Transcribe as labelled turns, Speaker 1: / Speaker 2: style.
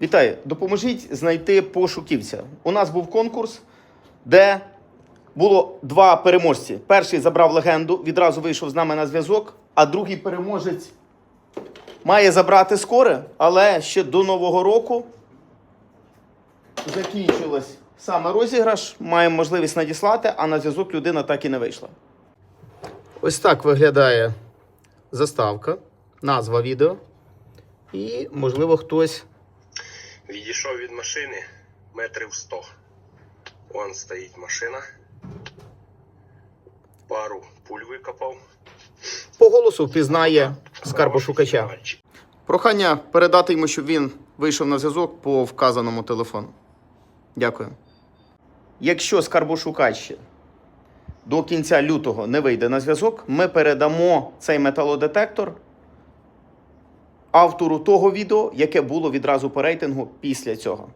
Speaker 1: Вітаю, допоможіть знайти пошуківця. У нас був конкурс, де було два переможці. Перший забрав легенду, відразу вийшов з нами на зв'язок, а другий переможець має забрати скоре, але ще до Нового року закінчилось саме розіграш. Маємо можливість надіслати, а на зв'язок людина так і не вийшла. Ось так виглядає заставка, назва відео. І, можливо, хтось
Speaker 2: Відійшов від машини метрів 100. Вон стоїть машина. Пару пуль викопав.
Speaker 1: по голосу впізнає скарбошукача. Прохання передати йому, щоб він вийшов на зв'язок по вказаному телефону. Дякую. Якщо скарбошукач до кінця лютого не вийде на зв'язок, ми передамо цей металодетектор автору того відео, яке було відразу по рейтингу після цього.